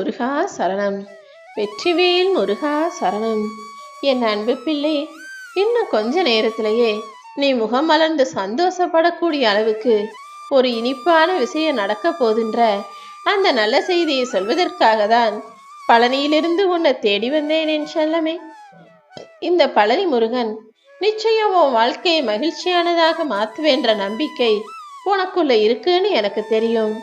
முருகா சரணம். வெற்றிவேல் முருகா சரணம். என் அன்பு பிள்ளை இன்னும் கொஞ்ச நேரத்திலேயே நீ முகம் மலர்ந்து சந்தோஷப்படக்கூடிய அளவுக்கு ஒரு இனிப்பான விஷயம் நடக்க போதுன்ற அந்த நல்ல செய்தியை சொல்வதற்காக தான் பழனியிலிருந்து உன்னை தேடி வந்தேன் என் செல்லமே. இந்த பழனி முருகன் நிச்சயம் உன் வாழ்க்கையை மகிழ்ச்சியானதாக மாற்றுவேன்ற நம்பிக்கை உனக்குள்ள இருக்குன்னு எனக்கு தெரியும்.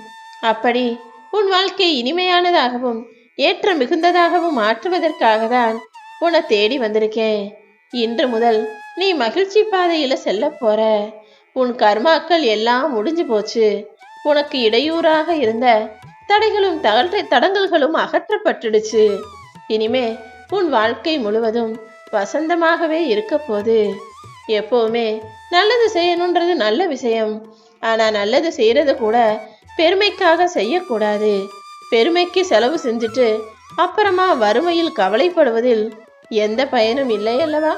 அப்படி உன் வாழ்க்கை இனிமையானதாகவும் ஏற்ற மிகுந்ததாகவும் மாற்றுவதற்காக தான் உன்னை தேடி வந்திருக்கேன். இன்று முதல் நீ மகிழ்ச்சி பாதையில செல்ல போற. உன் கர்மாக்கள் எல்லாம் முடிஞ்சு போச்சு. உனக்கு இடையூறாக இருந்த தடைகளும் தகல் தடங்கல்களும் அகற்றப்பட்டுடுச்சு. இனிமே உன் வாழ்க்கை முழுவதும் வசந்தமாகவே இருக்க போது எப்போவுமே நல்லது செய்யணுன்றது நல்ல விஷயம். ஆனா நல்லது செய்யறது கூட பெருமைக்காக செய்யக்கூடாது. பெருமைக்கு செலவு செஞ்சுட்டு அப்புறமா வறுமையில் கவலைப்படுவதில் எந்த பயனும் இல்லை அல்லவா?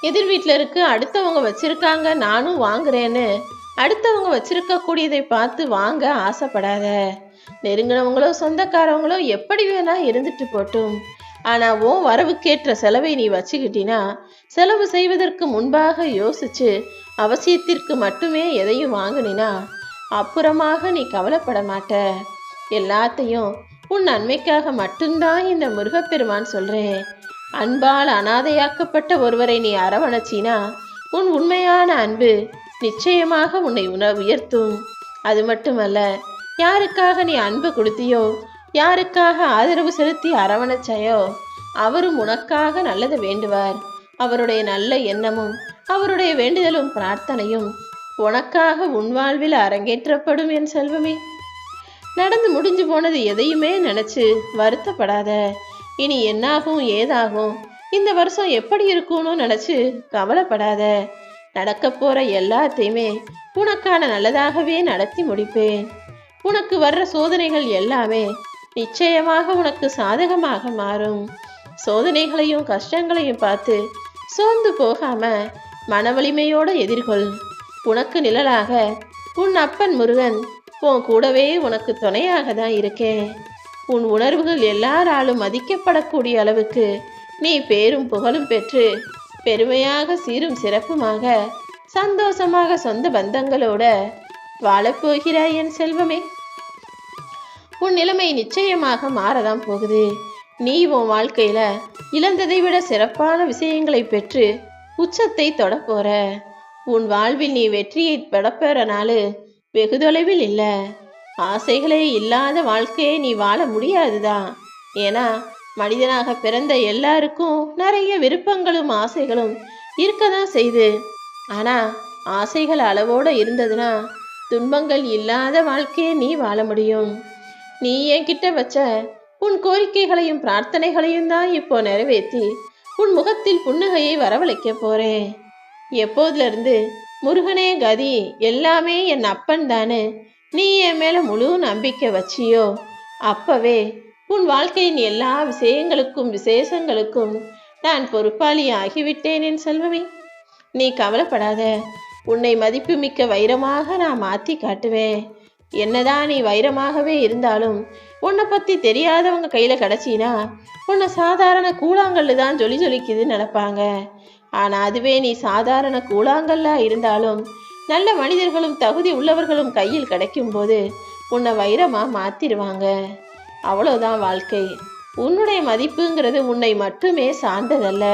எதிர் வீட்டில் இருக்கு அடுத்தவங்க வச்சிருக்காங்க நானும் வாங்குறேன்னு அடுத்தவங்க வச்சிருக்க கூடியதை பார்த்து வாங்க ஆசைப்படாத. நெருங்கினவங்களோ சொந்தக்காரவங்களோ எப்படி வேணா இருந்துட்டு போட்டும். ஆனா உன் வரவுக்கேற்ற செலவை நீ வச்சுக்கிட்டினா செலவு செய்வதற்கு முன்பாக யோசிச்சு அவசியத்திற்கு மட்டுமே எதையும் வாங்கினா அப்புறமாக நீ கவலைப்பட மாட்ட. எல்லாத்தையும் உன் நன்மைக்காக மட்டும்தான் இந்த முருகப்பெருமான் சொல்றேன். அன்பால் அனாதையாக்கப்பட்ட ஒருவரை நீ அரவணைச்சினா உன் உண்மையான அன்பு நிச்சயமாக உன்னை உண உயர்த்தும். அது மட்டுமல்ல யாருக்காக நீ அன்பு கொடுத்தியோ யாருக்காக ஆதரவு செலுத்தி அரவணைச்சாயோ அவரும் உனக்காக நல்லது வேண்டுவார். அவருடைய நல்ல எண்ணமும் அவருடைய வேண்டுதலும் பிரார்த்தனையும் உனக்காக உன் வாழ்வில் அரங்கேற்றப்படும் என் செல்வமே. நடந்து முடிஞ்சு போனது எதையுமே நினைச்சு வருத்தப்படாத. இனி என்னாகும் ஏதாகும்? இந்த வருஷம் எப்படி இருக்கும்னு நினைச்சு கவலைப்படாத. நடக்க போற எல்லாத்தையுமே உனக்கான நல்லதாகவே நடத்தி முடிப்பேன். உனக்கு வர்ற சோதனைகள் எல்லாமே நிச்சயமாக உனக்கு சாதகமாக மாறும். சோதனைகளையும் கஷ்டங்களையும் பார்த்து சோர்ந்து போகாம மன வலிமையோட எதிர்கொள். உனக்கு நிழலாக. உன் அப்பன் முருகன் உன் கூடவே உனக்கு துணையாக தான் இருக்கேன். உன் உணர்வுகள் எல்லாராலும் மதிக்கப்படக்கூடிய அளவுக்கு நீ பேரும் புகழும் பெற்று பெருமையாக சீரும் சிறப்புமாக சந்தோஷமாக சொந்த பந்தங்களோட வாழப்போகிறாய் என் செல்வமே. உன் நிலைமை நிச்சயமாக மாறதான் போகுது. நீ உன் வாழ்க்கையில இழந்ததை விட சிறப்பான விஷயங்களை பெற்று உச்சத்தை தொடப்போற. உன் வாழ்வில் நீ வெற்றியை பெறப்போற நாள் வெகு தொலைவில் இல்லை. ஆசைகளே இல்லாத வாழ்க்கையை நீ வாழ முடியாதுதான். ஏன்னா மனிதனாக பிறந்த எல்லாருக்கும் நிறைய விருப்பங்களும் ஆசைகளும் இருக்கதான் செய்து. ஆனா ஆசைகள் அளவோட இருந்ததுன்னா துன்பங்கள் இல்லாத வாழ்க்கையை நீ வாழ முடியும். நீ என்கிட்ட வச்ச உன் கோரிக்கைகளையும் பிரார்த்தனைகளையும் தான் இப்போ நிறைவேற்றி உன் முகத்தில் புன்னகையை வரவழைக்க போறேன். எப்போதுல இருந்து முருகனே கதி எல்லாமே என் அப்பன் தானே. நீ என் மேல முழு நம்பிக்கை வச்சியோ? அப்பவே உன் வாழ்க்கையின் எல்லா விஷயங்களுக்கும் விசேஷங்களுக்கும் நான் பொறுப்பாளி ஆகிவிட்டேன் என் செல்வமே. நீ கவலைப்படாத. உன்னை மதிப்புமிக்க வைரமாக நான் மாற்றி காட்டுவேன். என்னதான் நீ வைரமாகவே இருந்தாலும் உன்னை பத்தி தெரியாதவங்க கையில் கிடச்சினா உன்னை சாதாரண கூழாங்கல்லு தான் ஜொலி ஜொலிக்குதுன்னு நினைப்பாங்க. ஆனா அதுவே நீ சாதாரண கூழாங்கல்லா இருந்தாலும் நல்ல மனிதர்களும் தகுதி உள்ளவர்களும் கையில் கிடைக்கும்போது உன்னை வைரமா மாற்றிடுவாங்க அவ்வளோதான் வாழ்க்கை. உன்னுடைய மதிப்புங்கிறது உன்னை மட்டுமே சார்ந்ததல்ல.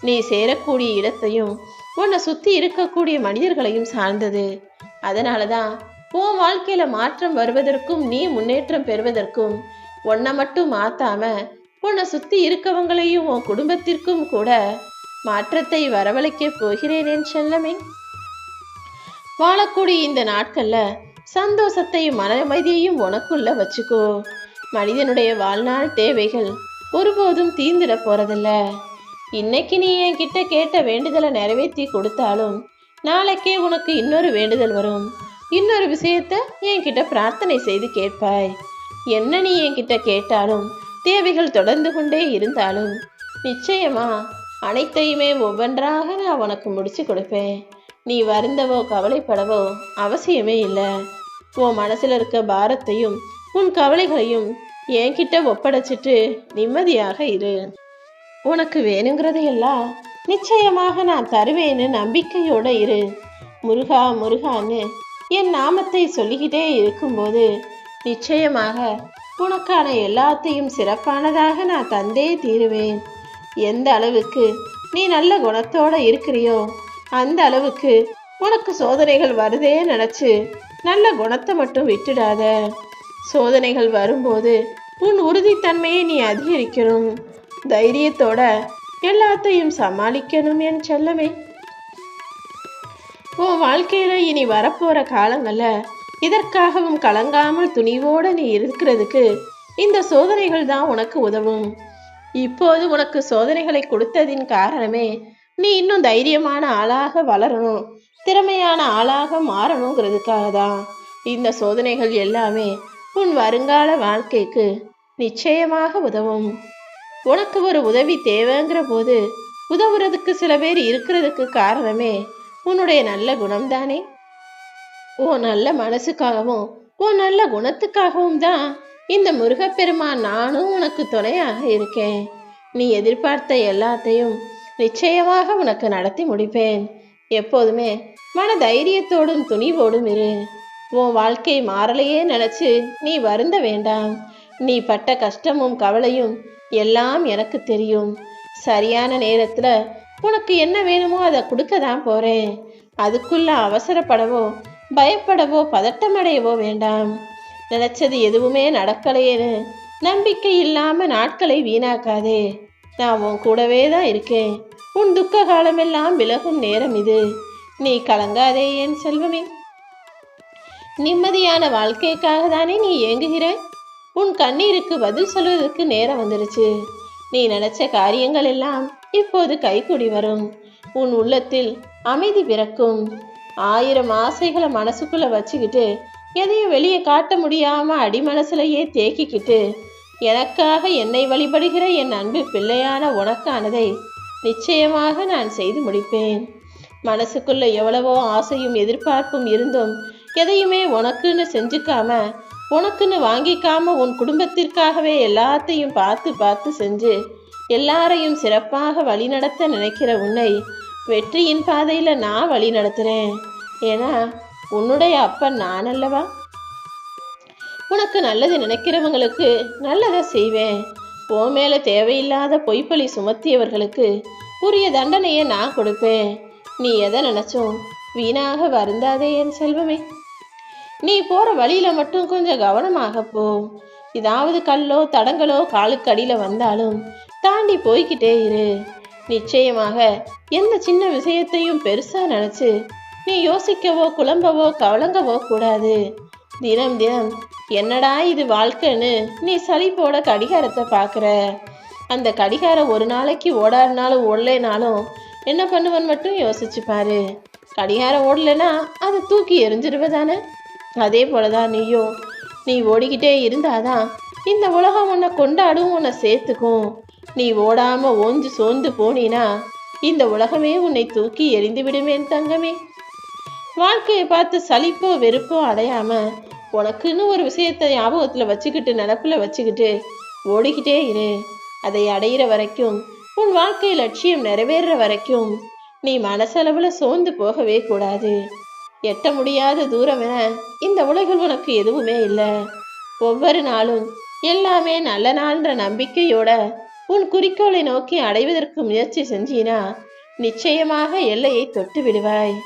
நீ சேரக்கூடிய இடத்தையும் உன்னை சுத்தி இருக்கக்கூடிய மனிதர்களையும் சார்ந்தது. அதனால தான் உன் வாழ்க்கையில மாற்றம் வருவதற்கும் நீ முன்னேற்றம் பெறுவதற்கும் உன்னை மட்டும் மாத்தாம உன்னை சுத்தி இருக்கவங்களையும் உன் குடும்பத்திற்கும் கூட மாற்றத்தை வரவழைக்க போகிறேன் என் செல்லமே. வாழக்கூடிய இந்த நாட்கள்ல சந்தோஷத்தையும் மன அமைதியையும் உனக்குள்ள வச்சுக்கோ. மனிதனுடைய வாழ்நாள் தேவைகள் ஒருபோதும் தீந்துட போறதில்ல. இன்னைக்கு நீ என்கிட்ட கேட்ட வேண்டுதலை நிறைவேற்றி கொடுத்தாலும் நாளைக்கே உனக்கு இன்னொரு வேண்டுதல் வரும். இன்னொரு விஷயத்த என்கிட்ட பிரார்த்தனை செய்து கேட்பாய். என்ன நீ என்கிட்ட கேட்டாலும் தேவைகள் தொடர்ந்து கொண்டே இருந்தாலும் நிச்சயமா அனைத்தையுமே ஒவ்வொன்றாக நான் உனக்கு முடிச்சு கொடுப்பேன். நீ வருந்தவோ கவலைப்படவோ அவசியமே இல்லை. உன் மனசில் இருக்க பாரத்தையும் உன் கவலைகளையும் என்கிட்ட ஒப்படைச்சிட்டு நிம்மதியாக இரு. உனக்கு வேணுங்கிறதையெல்லாம் நிச்சயமாக நான் தருவேன்னு நம்பிக்கையோட இரு. முருகா முருகான்னு என் நாமத்தை சொல்லிக்கிட்டே இருக்கும்போது நிச்சயமாக உனக்கான எல்லாத்தையும் சிறப்பானதாக நான் தந்தே தீருவேன். எந்த அளவுக்கு நீ நல்ல குணத்தோட இருக்கிறியோ அந்த அளவுக்கு உனக்கு சோதனைகள் வருதே நினச்சி நல்ல குணத்தை மட்டும் விட்டுடாத. சோதனைகள் வரும்போது உன் உறுதித்தன்மையை நீ அதிகரிக்கணும். தைரியத்தோட எல்லாத்தையும் சமாளிக்கணும் என் செல்லமே. உன் வாழ்க்கையில இனி வரப்போற காலங்கள்ல இதற்காகவும் கலங்காமல் துணிவோட நீ இருக்கிறதுக்கு இந்த சோதனைகள் தான் உனக்கு உதவும். இப்போது உனக்கு சோதனைகளை கொடுத்ததின் காரணமே நீ இன்னும் தைரியமான ஆளாக வளரணும் திறமையான ஆளாக மாறணுங்கிறதுக்காக தான் இந்த சோதனைகள் எல்லாமே உன் வருங்கால வாழ்க்கைக்கு நிச்சயமாக உதவும். உனக்கு ஒரு உதவி தேவைங்கிற போது உதவுறதுக்கு சில பேர் இருக்கிறதுக்கு காரணமே உன்னுடைய நல்ல குணம்தானே? உன் நல்ல மனசுக்காகவும் உன் நல்ல குணத்துக்காகவும் தான் இந்த முருகப்பெருமான் நானும் உனக்கு துணையாக இருக்கேன். நீ எதிர்பார்த்த எல்லாத்தையும் நிச்சயமாக உனக்கு நடத்தி முடிப்பேன். எப்போதுமே மன தைரியத்தோடும் துணிவோடும் இரு. உன் வாழ்க்கை மாறலையே நினைச்சு நீ வருந்த வேண்டாம். நீ பட்ட கஷ்டமும் கவலையும் எல்லாம் எனக்கு தெரியும். சரியான நேரத்தில் உனக்கு என்ன வேணுமோ அதை கொடுக்க தான் போகிறேன் அதுக்குள்ள அவசரப்படவோ பயப்படவோ பதட்டமடையவோ வேண்டாம். நினைச்சது எதுவுமே நடக்கலையேன்னு. நம்பிக்கை இல்லாம நாட்களை வீணாக்காதே. நான் உன் கூடவே தான் இருக்கேன். உன் துக்க காலமெல்லாம் விலகும் நேரம் இது. நீ கலங்காதே என் செல்வமே. நிம்மதியான வாழ்க்கைக்காக தானே நீ ஏங்குகிற உன் கண்ணீருக்கு பதில் சொல்வதற்கு நேரம் வந்துருச்சு. நீ நினைச்ச காரியங்கள் எல்லாம் இப்போது கைகூடி வரும். உன் உள்ளத்தில் அமைதி பிறக்கும். ஆயிரம் ஆசைகளை மனசுக்குள்ள வச்சுக்கிட்டு எதையும் வெளியே காட்ட முடியாம அடிமனசுலையே தேக்கிக்கிட்டு எனக்காக என்னை வழிபடுகிற என் அன்பு பிள்ளையான உனக்கானதை நிச்சயமாக நான் செய்து முடிப்பேன். மனசுக்குள்ள எவ்வளவோ ஆசையும் எதிர்பார்ப்பும் இருந்தும் எதையுமே உனக்குன்னு செஞ்சுக்காம உனக்குன்னு வாங்கிக்காம உன் குடும்பத்திற்காகவே எல்லாத்தையும் பார்த்து பார்த்து செஞ்சு எல்லாரையும் சிறப்பாக வழிநடத்த நினைக்கிற உன்னை வெற்றியின் பாதையில நான் வழி நடத்துறேன் ஏன்னா உன்னுடைய அப்பன் நான் அல்லவா? உனக்கு நல்லது நினைக்கிறவங்களுக்கு நல்லதை செய்வேன். போ மேல தேவையில்லாத பொய்ப்பழி சுமத்தியவர்களுக்கு உரிய தண்டனையை நான் கொடுப்பேன். நீ எதை நினைச்சோம் வீணாக வருந்தாதே என் செல்வமே. நீ போற வழியில மட்டும் கொஞ்சம் கவனமாக போ. ஏதாவது கல்லோ தடங்களோ காலுக்கு அடியில வந்தாலும் தாண்டி போய்கிட்டே இரு. நிச்சயமாக எந்த சின்ன விஷயத்தையும் பெருசா நினைச்சு நீ யோசிக்கவோ குழம்பவோ கவலங்கவோ கூடாது. தினம் தினம் என்னடா இது வாழ்க்கைன்னு நீ சலிப்போட கடிகாரத்தை பார்க்குற அந்த கடிகாரம் ஒரு நாளைக்கு ஓடாடினாலும் ஓடலைனாலும் என்ன பண்ணுவன் மட்டும் யோசிச்சு பாரு. கடிகாரம் ஓடலைன்னா அதை தூக்கி எரிஞ்சிருவதானே அதே போலதான் நீயும். நீ ஓடிக்கிட்டே இருந்தாதான் இந்த உலகம் உன்னை கொண்டாடும் உன்னை சேர்த்துக்கும். நீ ஓடாமல் ஓஞ்சு சோர்ந்து போனீனா இந்த உலகமே உன்னை தூக்கி எறிந்து விடுமேன் தங்கமே. வாழ்க்கையை பார்த்து சலிப்போ வெறுப்போ அடையாம உனக்குன்னு ஒரு விஷயத்தை ஞாபகத்தில் வச்சுக்கிட்டு நினப்பில் வச்சுக்கிட்டு ஓடிக்கிட்டே இரு. அதை அடையிற வரைக்கும் உன் வாழ்க்கை லட்சியம் நிறைவேறுற வரைக்கும் நீ மனசளவில் சோர்ந்து போகவே கூடாது. எட்ட முடியாத தூரம் என இந்த உலகில் உனக்கு எதுவுமே இல்லை. ஒவ்வொரு நாளும் எல்லாமே நல்ல நாள்ன்ற நம்பிக்கையோட உன் குறிக்கோளை நோக்கி அடைவதற்கு முயற்சி செஞ்சினா நிச்சயமாக எல்லையை தொட்டு விடுவாய்.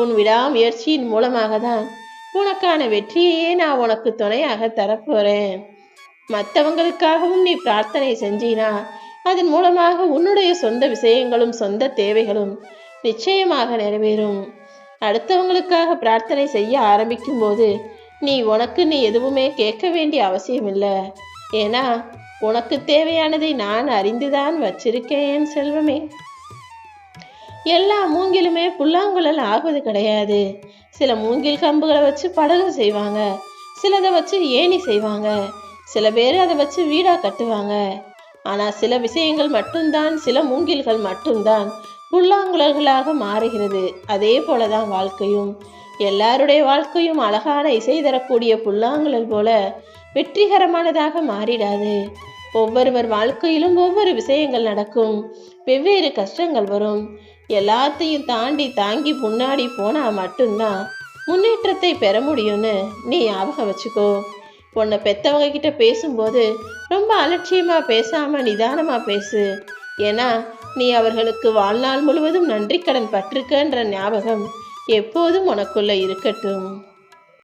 உன் விடாமுயற்சியின் மூலமாக தான் உனக்கான வெற்றியையே நான் உனக்கு துணையாக தரப்போறேன். மற்றவங்களுக்காகவும் நீ பிரார்த்தனை செஞ்சினா அதன் மூலமாக உன்னுடைய சொந்த விஷயங்களும் சொந்த தேவைகளும் நிச்சயமாக நிறைவேறும். அடுத்தவங்களுக்காக பிரார்த்தனை செய்ய ஆரம்பிக்கும் போது நீ உனக்கு நீ எதுவுமே கேட்க வேண்டிய அவசியம் இல்லை ஏன்னா உனக்கு தேவையானதை நான் அறிந்துதான் வச்சிருக்கேன் செல்வமே. எல்லா மூங்கிலுமே புல்லாங்குழல் ஆகுவது கிடையாது. சில மூங்கில் கம்புகளை வச்சு படகு செய்வாங்க. சிலதை வச்சு ஏணி செய்வாங்க. சில பேர் அதை வச்சு வீடா கட்டுவாங்க. ஆனா சில விஷயங்கள் மட்டும்தான் சில மூங்கில்கள் மட்டும்தான் புல்லாங்குழல்களாக மாறுகிறது. அதே போலதான் வாழ்க்கையும். எல்லாருடைய வாழ்க்கையும் அழகான இசை தரக்கூடிய புல்லாங்குழல் போல வெற்றிகரமானதாக மாறிடாது. ஒவ்வொருவர் வாழ்க்கையிலும் ஒவ்வொரு விஷயங்கள் நடக்கும். வெவ்வேறு கஷ்டங்கள் வரும். எல்லாத்தையும் தாண்டி தாங்கி முன்னாடி போனா மட்டும்தான் முன்னேற்றத்தை பெற முடியும்னு நீ ஞாபகம் வச்சுக்கோ. உன்னை பெத்தவங்க கிட்ட பேசும்போது ரொம்ப அலட்சியமா பேசாம நிதானமா பேசு. ஏன்னா நீ அவர்களுக்கு வாழ்நாள் முழுவதும் நன்றி கடன் பட்டிருக்கன்ற ஞாபகம் எப்போதும் உனக்குள்ள இருக்கட்டும்.